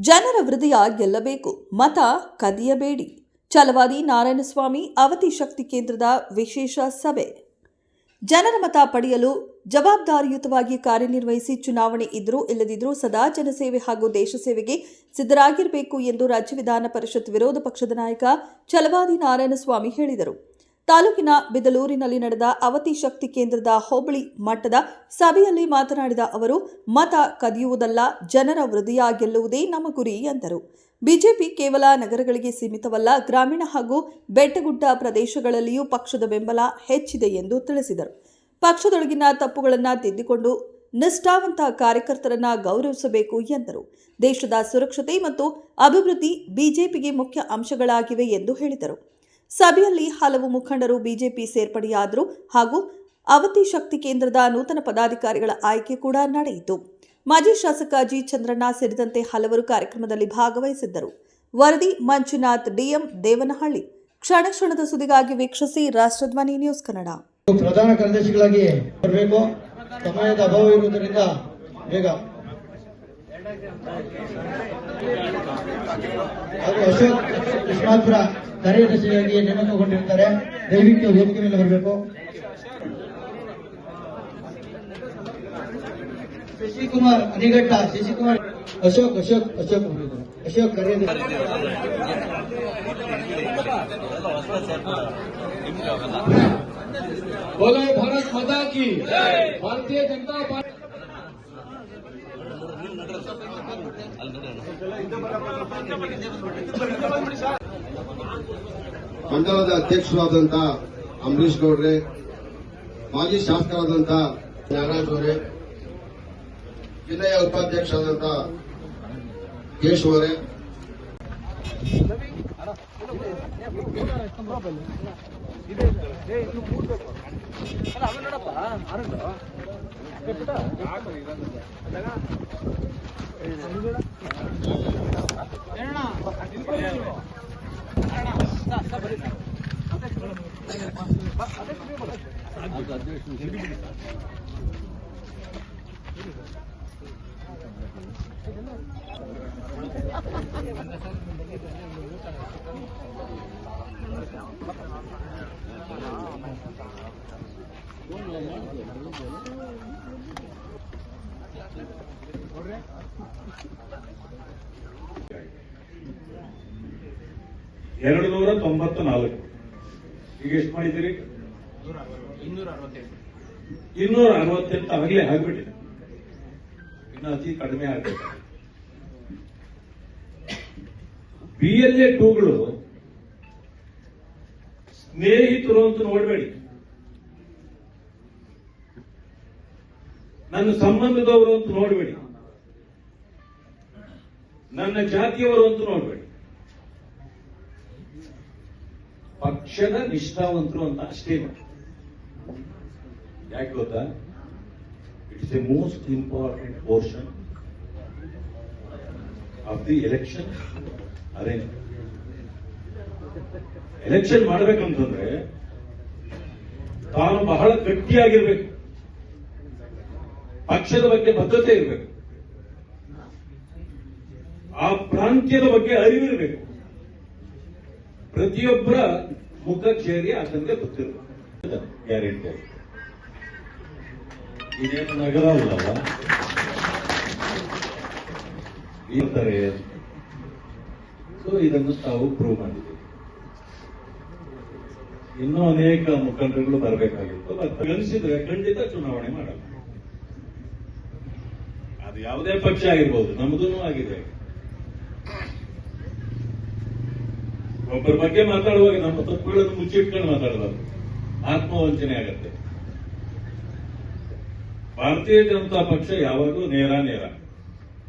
ಜನರ ಹೃದಯ ಗೆಲ್ಲಬೇಕು, ಮತ ಕದಿಯಬೇಡಿ. ಛಲವಾದಿ ನಾರಾಯಣಸ್ವಾಮಿ ಅವತಿ ಶಕ್ತಿ ಕೇಂದ್ರದ ವಿಶೇಷ ಸಭೆ. ಜನರ ಮತ ಪಡೆಯಲು ಜವಾಬ್ದಾರಿಯುತವಾಗಿ ಕಾರ್ಯನಿರ್ವಹಿಸಿ ಚುನಾವಣೆ ಇದ್ದರೂ ಇಲ್ಲದಿದ್ದರೂ ಸದಾ ಜನಸೇವೆ ಹಾಗೂ ದೇಶ ಸೇವೆಗೆ ಸಿದ್ಧರಾಗಿರಬೇಕು ಎಂದು ರಾಜ್ಯ ವಿಧಾನ ಪರಿಷತ್ ವಿರೋಧ ಪಕ್ಷದ ನಾಯಕ ಛಲವಾದಿ ನಾರಾಯಣಸ್ವಾಮಿ ಹೇಳಿದರು. ತಾಲೂಕಿನ ಬಿದಲೂರಿನಲ್ಲಿ ನಡೆದ ಅವತಿ ಶಕ್ತಿ ಕೇಂದ್ರದ ಹೋಬಳಿ ಮಟ್ಟದ ಸಭೆಯಲ್ಲಿ ಮಾತನಾಡಿದ ಅವರು, ಮತ ಕದಿಯುವುದಲ್ಲ, ಜನರ ಹೃದಯ ಗೆಲ್ಲುವುದೇ ನಮ್ಮ ಗುರಿ ಎಂದರು. ಬಿಜೆಪಿ ಕೇವಲ ನಗರಗಳಿಗೆ ಸೀಮಿತವಲ್ಲ, ಗ್ರಾಮೀಣ ಹಾಗೂ ಬೆಟ್ಟಗುಡ್ಡ ಪ್ರದೇಶಗಳಲ್ಲಿಯೂ ಪಕ್ಷದ ಬೆಂಬಲ ಹೆಚ್ಚಿದೆ ಎಂದು ತಿಳಿಸಿದರು. ಪಕ್ಷದೊಳಗಿನ ತಪ್ಪುಗಳನ್ನು ತಿದ್ದಿಕೊಂಡು ನಿಷ್ಠಾವಂತ ಕಾರ್ಯಕರ್ತರನ್ನ ಗೌರವಿಸಬೇಕು ಎಂದರು. ದೇಶದ ಸುರಕ್ಷತೆ ಮತ್ತು ಅಭಿವೃದ್ಧಿ ಬಿಜೆಪಿಗೆ ಮುಖ್ಯ ಅಂಶಗಳಾಗಿವೆ ಎಂದು ಹೇಳಿದರು. ಸಭೆಯಲ್ಲಿ ಹಲವು ಮುಖಂಡರು ಬಿಜೆಪಿ ಸೇರ್ಪಡೆಯಾದರು ಹಾಗೂ ಅವತಿ ಶಕ್ತಿ ಕೇಂದ್ರದ ನೂತನ ಪದಾಧಿಕಾರಿಗಳ ಆಯ್ಕೆ ಕೂಡ ನಡೆಯಿತು. ಮಾಜಿ ಶಾಸಕ ಜಿ ಚಂದ್ರಣ್ಣ ಸೇರಿದಂತೆ ಹಲವರು ಕಾರ್ಯಕ್ರಮದಲ್ಲಿ ಭಾಗವಹಿಸಿದ್ದರು. ವರದಿ ಮಂಜುನಾಥ್, ಡಿಎಂ ದೇವನಹಳ್ಳಿ. ಕ್ಷಣ ಕ್ಷಣದ ಸುದ್ದಿಗಾಗಿ ವೀಕ್ಷಿಸಿ ರಾಷ್ಟ್ರಧ್ವನಿ ನ್ಯೂಸ್ ಕನ್ನಡ. ಪ್ರಧಾನ ಕಾರ್ಯದರ್ಶಿಗಳಾಗಿ ಬರಬೇಕು. ಸಮಯದ ಅಭಾವ ಇರುವುದರಿಂದ ಬೇಗ. ಹಾಗೂ ಅಶೋಕ್ ಕೃಷ್ಣಾಪುರ ಕಾರ್ಯದರ್ಶಿಯಾಗಿ ನೇಮಕಗೊಂಡಿರ್ತಾರೆ ದಯವಿಟ್ಟು ವೇದಿಕೆ ಮೇಲೆ ಬರಬೇಕು ಶಶಿಕುಮಾರ್ ಅನಿಘಟ್ಟ ಶಶಿಕುಮಾರ್ ಅಶೋಕ್ ಅಶೋಕ್ ಅಶೋಕ್ ಬಂದಿದ್ದಾರೆ. ಅಶೋಕ್ ಕಾರ್ಯದರ್ಶಿ बोलो भारत माता की भारतीय जनता पार्टी ಮಂಡಲದ ಅಧ್ಯಕ್ಷರಾದಂತ ಅಂಬರೀಶ್ ಗೌಡ್ರೆ ಮಾಜಿ ಶಾಸಕರಾದಂತ ನಾಗರಾಜ್ ಅವರೇ ಜಿಲ್ಲೆಯ ಉಪಾಧ್ಯಕ್ಷರಾದಂತ ಕೇಶವರೇ ಎರಡು ನೂರ ತೊಂಬತ್ತ ನಾಲ್ಕು. ಈಗ ಎಷ್ಟು ಮಾಡಿದ್ದೀರಿ? ಇನ್ನೂರ ಅರವತ್ತೆಂಟು ಆಗಲೇ ಆಗ್ಬಿಟ್ಟಿದೆ. ಇನ್ನು ಅತಿ ಕಡಿಮೆ ಆಗಬೇಕು. ಬಿ ಎಲ್ ಎ ಟೂಗಳು ಸ್ನೇಹಿತರು ಅಂತ ನೋಡಬೇಡಿ. ನನ್ನ ಸಂಬಂಧದವರು ಅಂತ ನೋಡಬೇಡಿ. ನನ್ನ ಜಾತಿಯವರು ಅಂತ ನೋಡಬೇಡಿ. ಪಕ್ಷದ ನಿಷ್ಠಾವಂತರು ಅಂತ ಅಷ್ಟೇ ಮಾಡಿ ಯಾಕೆ ಗೊತ್ತಾ? It is a most important portion of the election arrange election ಮಾಡಬೇಕಂತಂದ್ರೆ ತಾನು ಬಹಳ ಗಟ್ಟಿಯಾಗಿರ್ಬೇಕು. ಪಕ್ಷದ ಬಗ್ಗೆ ಬದ್ಧತೆ ಇರಬೇಕು. ಆ ಪ್ರಾಂತ್ಯದ ಬಗ್ಗೆ ಅರಿವಿರಬೇಕು. ಪ್ರತಿಯೊಬ್ಬರ ಮುಖ ಚೇರಿ ಆತನಿಗೆ ಗೊತ್ತಿರಬೇಕು. ಗ್ಯಾರಂಟಿ ಇದೇನು ನಗರ ಇರ್ತಾರೆ. ಸೊ ಇದನ್ನು ತಾವು ಪ್ರೂವ್ ಮಾಡಿದ್ದೀವಿ ಇನ್ನೂ ಅನೇಕ ಮುಖಂಡರುಗಳು ಬರಬೇಕಾಗಿತ್ತು ಕಲಿಸಿದ್ರೆ ಖಂಡಿತ ಚುನಾವಣೆ ಮಾಡಲ್ಲ. ಅದು ಯಾವುದೇ ಪಕ್ಷ ಆಗಿರ್ಬೋದು ನಮ್ದು ಆಗಿದೆ. ಒಬ್ಬರ ಬಗ್ಗೆ ಮಾತಾಡುವಾಗ ನಮ್ಮ ತಪ್ಪುಗಳನ್ನು ಮುಚ್ಚಿಟ್ಕೊಂಡು ಮಾತಾಡಬಾರ್ದು. ಆತ್ಮವಂಚನೆ ಆಗತ್ತೆ. ಭಾರತೀಯ ಜನತಾ ಪಕ್ಷ ಯಾವಾಗಲೂ ನೇರ ನೇರ.